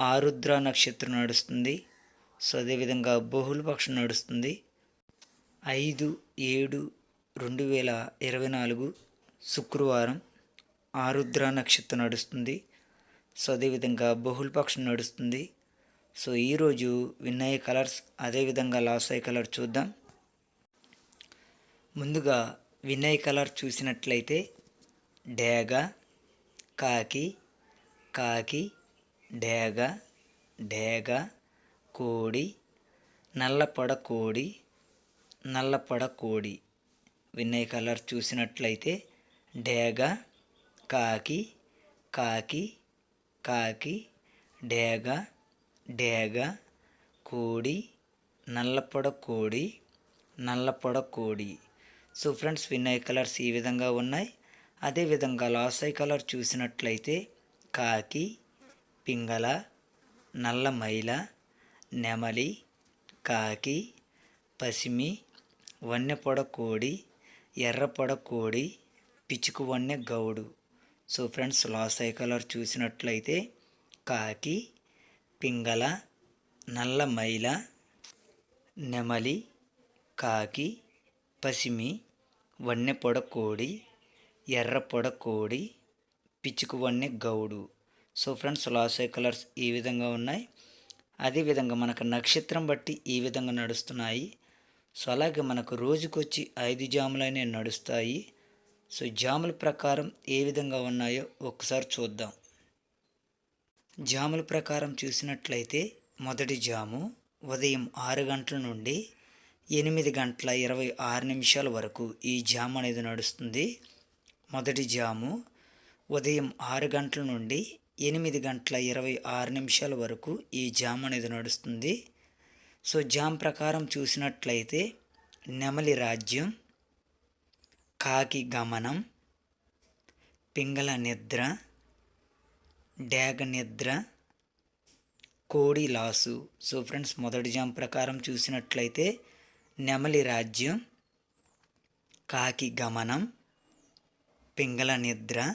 ఆరుద్ర నక్షత్రం నడుస్తుంది. సో అదేవిధంగా బహుళపక్షం నడుస్తుంది. ఐదు ఏడు రెండు వేల ఇరవై నాలుగు శుక్రవారం ఆరుద్ర నక్షత్రం నడుస్తుంది. సో అదేవిధంగా బహుళపక్షం నడుస్తుంది. సో ఈరోజు విన్నయ్య కలర్స్ అదేవిధంగా లాసాయి కలర్ చూద్దాం. ముందుగా వినయ్ కలర్ చూసినట్లయితే డేగ కాకి కాకి డేగ డేగ కోడి నల్లపొడ కోడి నల్లపొడ కోడి వినయ్ కలర్ చూసినట్లయితే డేగ కాకి కాకి కాకి డేగ డేగ కోడి నల్లపొడ కోడి నల్లపొడ కోడి సో ఫ్రెండ్స్ వినయ్ కలర్స్ ఈ విధంగా ఉన్నాయి. అదేవిధంగా లాసై కలర్ చూసినట్లయితే కాకి పింగళ నల్ల మైల నెమలి కాకి పసిమి వన్నెపొడ కోడి ఎర్రపొడ కోడి పిచుకు వన్నె గౌడు. సో ఫ్రెండ్స్ లాసై కలర్ చూసినట్లయితే కాకి పింగళ నల్ల మైల నెమలి కాకి పసిమి వన్నె పొడ కోడి ఎర్ర కోడి పిచ్చుకు వన్నె గౌడు. సో ఫ్రెండ్స్ లాసే కలర్స్ ఈ విధంగా ఉన్నాయి. అదేవిధంగా మనకు నక్షత్రం బట్టి ఈ విధంగా నడుస్తున్నాయి. సో అలాగే మనకు రోజుకొచ్చి ఐదు జాములైన నడుస్తాయి. సో జాముల ప్రకారం ఏ విధంగా ఉన్నాయో ఒకసారి చూద్దాం. జాముల ప్రకారం చూసినట్లయితే మొదటి జాము ఉదయం ఆరు గంటల నుండి ఎనిమిది గంటల ఇరవై ఆరు నిమిషాల వరకు ఈ జాము అనేది నడుస్తుంది. మొదటి జాము ఉదయం ఆరు గంటల నుండి ఎనిమిది గంటల ఇరవై ఆరు నిమిషాల వరకు ఈ జామ్ అనేది నడుస్తుంది. సో జామ్ ప్రకారం చూసినట్లయితే నెమలి రాజ్యం కాకి గమనం పింగళ నిద్ర డేగ నిద్ర కోడి లాసు. సో ఫ్రెండ్స్ మొదటి జామ్ ప్రకారం చూసినట్లయితే నెమలి రాజ్యం కాకి గమనం పింగళ నిద్ర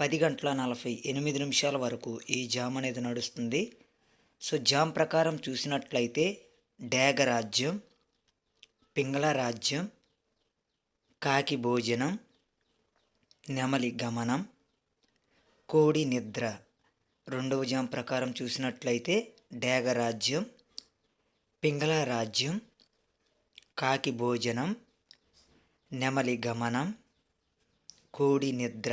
పది గంటల నలభై ఎనిమిది నిమిషాల వరకు ఈ జామ్ అనేది నడుస్తుంది. సో జామ్ ప్రకారం చూసినట్లయితే డేగ రాజ్యం పింగళ రాజ్యం కాకి భోజనం నెమలి గమనం కోడి నిద్ర రెండవ జామ్ ప్రకారం చూసినట్లయితే డేగ రాజ్యం పింగళ రాజ్యం కాకి భోజనం నెమలి గమనం కోడి నిద్ర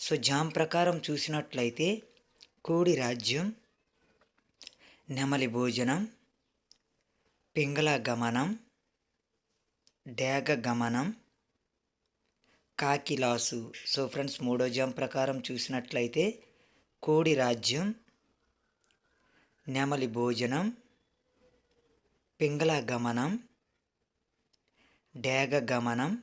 సో జామ్ ప్రకారం చూసినట్లయితే కోడి రాజ్యం నెమలి భోజనం పింగళ గమనం డేగ గమనం కాకిలాసు. సో ఫ్రెండ్స్ మూడో జామ్ ప్రకారం చూసినట్లయితే కోడి రాజ్యం నెమలి భోజనం పింగళ గమనం డేగ గమనం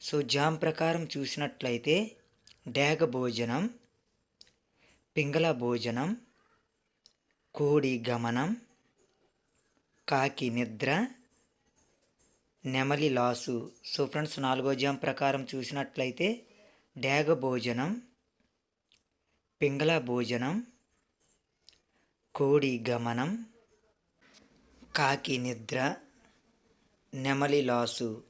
సో జామ్ ప్రకారం చూసినట్లయితే డేగ భోజనం పింగళ భోజనం కోడి గమనం కాకి నిద్ర నెమలి లాసు. సో ఫ్రెండ్స్ నాలుగో జామ్ ప్రకారం చూసినట్లయితే డేగ భోజనం పింగళ భోజనం కోడి గమనం కాకి నిద్ర నెమలి లాసు.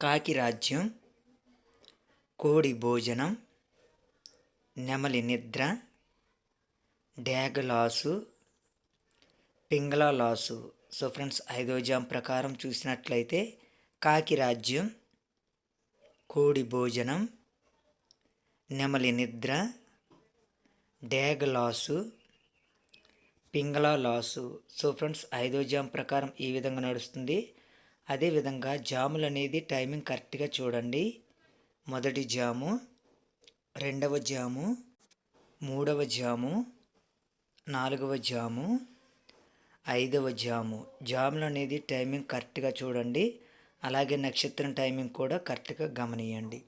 కాకి రాజ్యం కోడి భోజనం నెమలి నిద్ర డేగలాసు లాసు పింగళ లాసు సో ఫ్రెండ్స్ ఐదో జామ్ ప్రకారం చూసినట్లయితే కాకి రాజ్యం కోడి భోజనం నెమలి నిద్ర డేగలాసు లాసు పింగళ లాసు సో ఫ్రెండ్స్ ఐదో జామ్ ప్రకారం ఈ విధంగా నడుస్తుంది. అదేవిధంగా జాములు అనేది టైమింగ్ కరెక్ట్గా చూడండి. మొదటి జాము రెండవ జాము మూడవ జాము నాలుగవ జాము ఐదవ జాము. జాములు అనేది టైమింగ్ కరెక్ట్గా చూడండి. అలాగే నక్షత్రం టైమింగ్ కూడా కరెక్ట్గా గమనియండి.